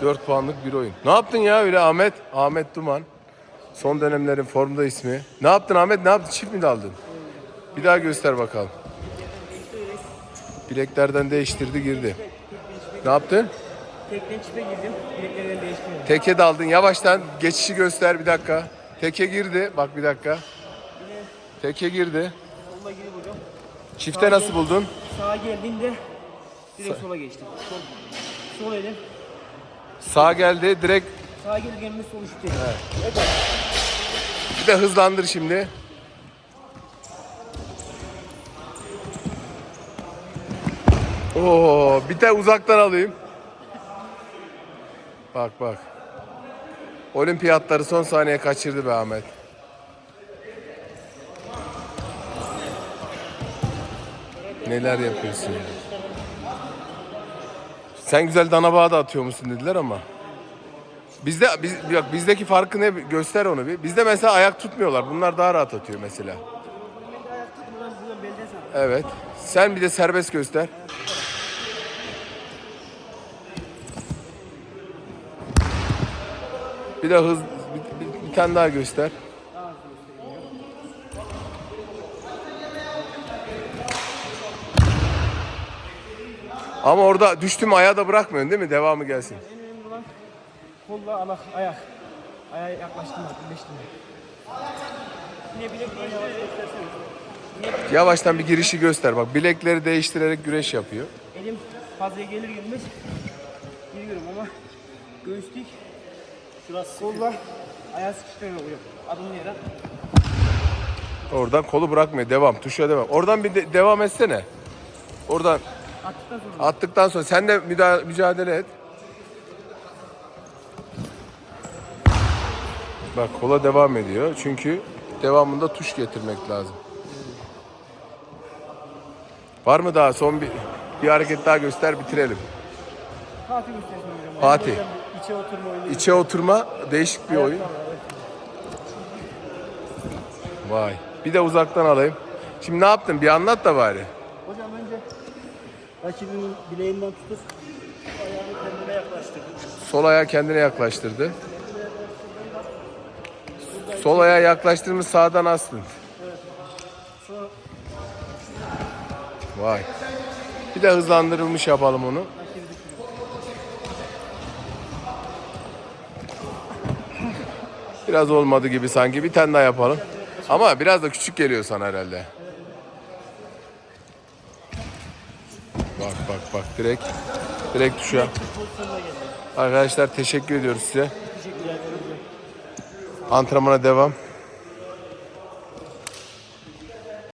4 puanlık bir oyun. Ne yaptın ya öyle Ahmet? Ahmet Duman. Son dönemlerin formda ismi. Ne yaptın Ahmet? Ne yaptın? Çift mi daldın? Bir daha göster bakalım. Bileklerden değiştirdi girdi. Ne yaptın? Tekne çipe girdim. Bileklerden değiştirmedim. Teke daldın. Yavaştan geçişi göster bir dakika. Teke girdi. Bak bir dakika. Teke girdi. Sola girip hocam. Çifte nasıl buldun? Sağa geldiğinde direkt sola geçtim. Sol, sol elim. Sağ geldi. Direkt Sağa gelir gelmez sol üstte. bir de hızlandır şimdi. Oo, bir de uzaktan alayım. Bak bak. Olimpiyatları son saniye kaçırdı be Ahmet. Neler yapıyorsun ya. Sen güzel dana bağı da atıyor musun dediler ama. Bizde biz, bak bizdeki farkı ne göster onu bir. Bizde mesela ayak tutmuyorlar. Bunlar daha rahat atıyor mesela. Evet. Sen bir de serbest göster. Bir de hız bir, bir- bir tane daha göster. Ama orada düştüm ayağı da bırakmıyorsun değil mi? Devamı gelsin. En önemli olan kolla alak, ayak. Ayağa. Yine bilek yavaş gösterseniz. Yavaştan bir girişi göster. Bak bilekleri değiştirerek güreş yapıyor. Elim fazla gelir gelmez giriyorum ama göğüslük şurası kolla ayağı sıkıştırma oluyor. Adımını yarar. Oradan kolu bırakmıyor. Devam. Tuşa devam. Oradan bir de- devam etsene. Oradan Attıktan sonra Attıktan sonra sen de müda- mücadele et. Bak kola devam ediyor. Çünkü devamında tuş getirmek lazım. Var mı daha son bir bir hareket daha göster bitirelim. Fatih göstersin hocam. Fatih. Hocam İçe oturma oyunu. İçe oturma değişik bir oyun. Vay. Bir de uzaktan alayım. Şimdi ne yaptın? Bir anlat da bari. Rakibinin bileğinden tutup ayağını kendine yaklaştırdım. Sol ayağı kendine yaklaştırdı. Sol ayağı yaklaştırmış sağdan astın. Sonra Vay. Bir de hızlandırılmış yapalım onu. Biraz olmadı gibi sanki. Bir tane daha yapalım. Ama biraz da küçük geliyor sana herhalde. Bak bak bak direkt direkt tuşa. Arkadaşlar teşekkür ediyoruz size. Antrenmana devam.